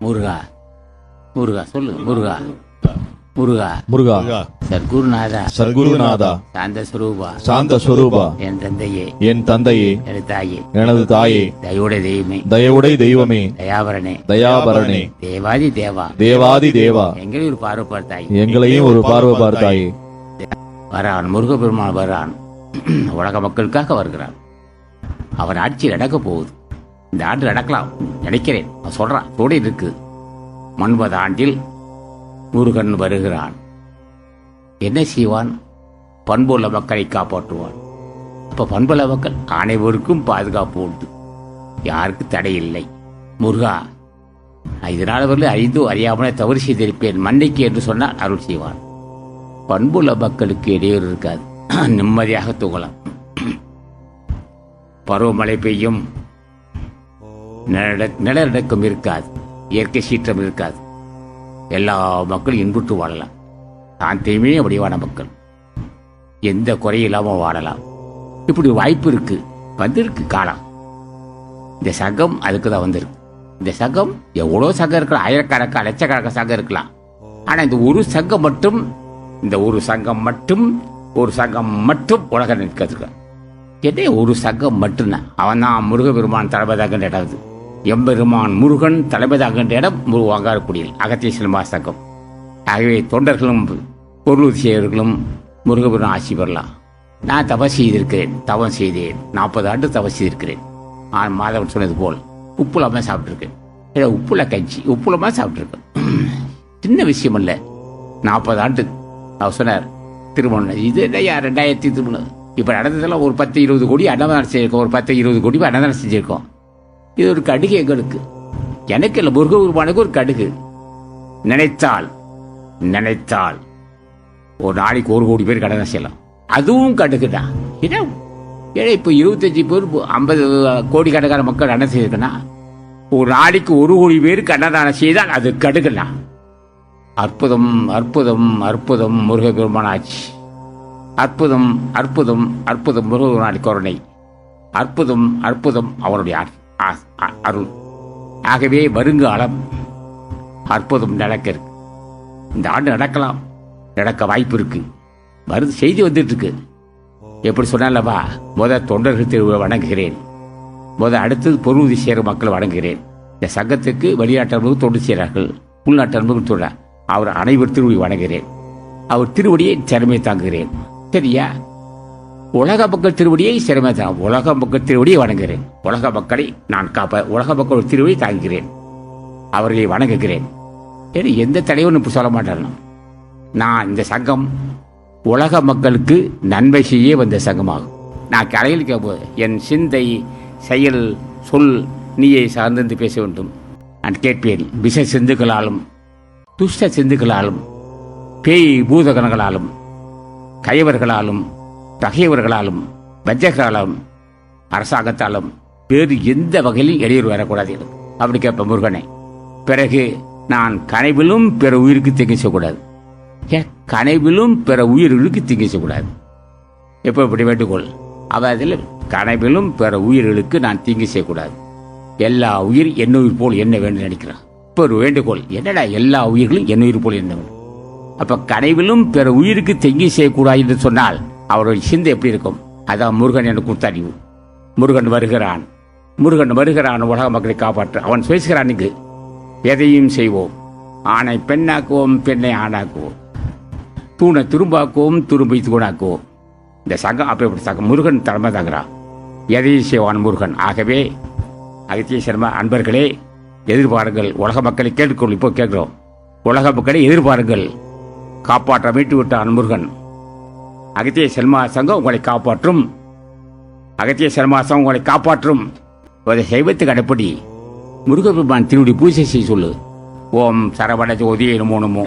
முருகா. முருகா சொல்லு முருகா. முருகா. முருகா. சத்குருநாதா. சத்குருநாதா. சாந்த சுரூபா சாந்த ஸ்வரூபா என் தந்தையே. என் தந்தையே. எனது தாயே. எனது தாயே. தயோட தெய்வமே. தயவுடை தெய்வமே. தயாபரணே தயாபரணே தேவாதி தேவா. தேவாதி தேவா. எங்களையும் ஒரு பார்வை பார்த்தாய் எங்களையும் ஒரு பார்வை பார்த்தாயே வரான் முருகப்பெருமான் வரான். உலக மக்களுக்காக வருகிறான். அவன் ஆட்சி நடக்க போகுது. இந்த ஆண்டு நடக்கலாம். நினைக்கிறேன். அவன் சொல்றான். கூட இருக்கு. ஒன்பது ஆண்டில் முருகன் வருகிறான். என்ன செய்வான்? பண்புள்ள மக்களை காப்பாற்றுவான். அப்ப பண்புள்ள மக்கள் அனைவருக்கும் பாதுகாப்பு உண்டு. யாருக்கு தடை இல்லை. முருகா இதனால் வரல அறிந்தோ அறியாமலே தவறு செய்திருப்பேன். மன்னிக்கு என்று சொன்னால் அருள் செய்வான். பண்புள்ள மக்களுக்கு இடையூறு இருக்காது. நிம்மதியாக தூங்கலாம். பருவமழை பெய்யும். நிலநடுக்கம் இருக்காது. இயற்கை சீற்றம் இருக்காது. எல்லா மக்களும் இன்புற்று வாழலாம். சாந்தியுமே வடிவான மக்கள். எந்த குறையில்லாமல் வாழலாம். இப்படி வாய்ப்பு இருக்கு. வந்திருக்கு காலம். இந்த சகம் அதுக்கு தான் வந்திருக்கு. இந்த சகம் எவ்வளோ சங்கம் இருக்கலாம். ஆயிரக்கணக்கான லட்சக்கணக்கான சங்கம் இருக்கலாம். ஆனால் இந்த ஒரு சங்கம் மட்டும் இந்த ஒரு சங்கம் மட்டும் ஒரு சங்கம் மட்டும் உலக நிற்கிறதுக்கு என்ன ஒரு சங்கம் மட்டும்தான் அவன் தான் முருகபெருமான் தலைமைதாகின்ற இடம் எம்பெருமான் முருகன் தலைமைதாகின்ற இடம் அங்காரக்குடியில் அகத்திய சினிமா சங்கம். ஆகவே தொண்டர்களும் பொருளூர் செய்வர்களும் முருகபுரம் ஆட்சி பெறலாம். நான் தவம் செய்திருக்கிறேன் தவம் செய்தேன். நாற்பது ஆண்டு தவம் செய்திருக்கிறேன். நான் மாதவன் சொன்னது போல் உப்புலமா சாப்பிட்ருக்கேன் இல்லை உப்புல கஞ்சி உப்புலமா சாப்பிட்ருக்கேன் சின்ன விஷயம் இல்லை நாற்பது ஆண்டு அவர் சொன்னார் திருமணம். இது என்னையா ரெண்டாயிரத்தி திருமணம்? இப்போ நடந்ததெல்லாம் ஒரு பத்து இருபது கோடி அன்னதானம் செஞ்சிருக்கோம் ஒரு பத்து இருபது கோடி அன்னதானம் செஞ்சுருக்கோம். இது ஒரு கடுகு எங்களுக்கு. எனக்கு இல்லை முருக உருவானுக்கு ஒரு கடுகு. நினைத்தால் நினைத்தால் ஒரு நாளைக்கு ஒரு கோடி பேர் கடன் செய்யலாம். அதுவும் கடுக்குதான் ஏன்னா ஏன்னா இப்போ இருபத்தஞ்சி பேர் ஐம்பது கோடி கணக்கான மக்கள் அன்னம் செய்திருக்குன்னா ஒரு நாளைக்கு ஒரு கோடி பேர் கண்ணதானம் செய்தால் அது கடுக்கலாம் அற்புதம் அற்புதம் அற்புதம் முருக ஆட்சி. அற்புதம் அற்புதம் அற்புதம் முருகபெருமான் கருணை. அற்புதம் அற்புதம் அவருடைய ஆட்சி. அருள். ஆகவே வருங்காலம் அற்புதம் நடக்க இருக்கு இந்த ஆண்டு நடக்கலாம். நடக்க வாய்ப்பு இருக்கு. வருது செய்தி வந்துட்டு இருக்கு எப்படி சொன்னாலவா முத தொண்டர்கள் திருவிழா வணங்குகிறேன். முத அடுத்தது பொருளுதி சேர மக்கள் வணங்குகிறேன். இந்த சங்கத்துக்கு வெளிநாட்டவர்கள் தொண்டு செய்கிறார்கள். உள்நாட்டு தொட அவர் அனைவர் திருவடி வணங்குகிறேன். அவர் திருவடியை திறமை தாங்குகிறேன். சரியா? உலக மக்கள் திருவடியை சிறமை உலக மக்கள் திருவடியை வணங்குகிறேன். உலக மக்களை நான் காப்ப உலக மக்கள் திருவடியை தாங்குகிறேன். அவர்களை வணங்குகிறேன். ஏன்னா எந்த தலைவனும் இப்போ சொல்ல மாட்டாங்க நான் இந்த சங்கம் உலக மக்களுக்கு நன்மை செய்ய வந்த சங்கமாகும். நான் கலையில் கேட்போது என் சிந்தை செயல் சொல் நீயை சார்ந்திருந்து பேச வேண்டும். நான் கேட்பேன் விஷ சிந்துக்களாலும் துஷ்ட சிந்துக்களாலும் பேய் பூதகணங்களாலும் கயவர்களாலும் பகையவர்களாலும் வஞ்சகர்களாலும் அரசாங்கத்தாலும் வேறு எந்த வகையிலும் இடையூறு வரக்கூடாது அப்படி கேட்பேன் முருகனை பிறகு நான் கனவிலும் பிற உயிருக்கு தீங்கு செய்யக்கூடாது. ஏன்? கனவிலும் பிற உயிர்களுக்கு தீங்கு செய்யக்கூடாது. எப்போ இப்படி வேண்டுகோள்? அவ அதில் கனவிலும் பிற உயிர்களுக்கு நான் தீங்கு செய்யக்கூடாது. எல்லா உயிர் என்ன உயிர் போல் என்ன வேண்டும் நினைக்கிறான்? இப்போ ஒரு வேண்டுகோள். என்னடா எல்லா உயிர்களும் என்ன உயிர் போல் என்ன வேண்டும்? அப்போ கனவிலும் பிற உயிருக்கு தீங்கு செய்யக்கூடாது என்று சொன்னால் அவருடைய சிந்தை எப்படி இருக்கும்? அதான் முருகன் எனக்கு கொடுத்த அறிவு முருகன் வருகிறான். முருகன் வருகிறான் உலக மக்களை காப்பாற்ற. அவன் பேசுகிறான் இங்கு. எதையும் செய்வோம். ஆணை பெண்ணாக்குவோம் பெண்ணை ஆணாக்குவோம். தூணை துரும்பாக்குவோம் துரும்பை தூணாக்குவோம். இந்த சங்கம் அப்படி சங்கம். முருகன் தலைமை தாங்கிறான் எதையும் செய்வான் முருகன். ஆகவே அகத்திய சர்மா அன்பர்களே எதிர்பாருங்கள். உலக மக்களை கேட்டுக்கொள். இப்போ கேட்குறோம். உலக மக்களை எதிர்பாருங்கள். காப்பாற்ற மீட்டு விட்டான் முருகன். அகத்திய செல்மா சங்கம் உங்களை காப்பாற்றும். அகத்திய செல்மா சங்கம் உங்களை காப்பாற்றும். ஒரு சைவத்துக்கு அடிப்படி முருகபெருமான் திருவடி பூஜை செய்ய சொல்லு. ஓம் சரவண ஜோதி என்னமோ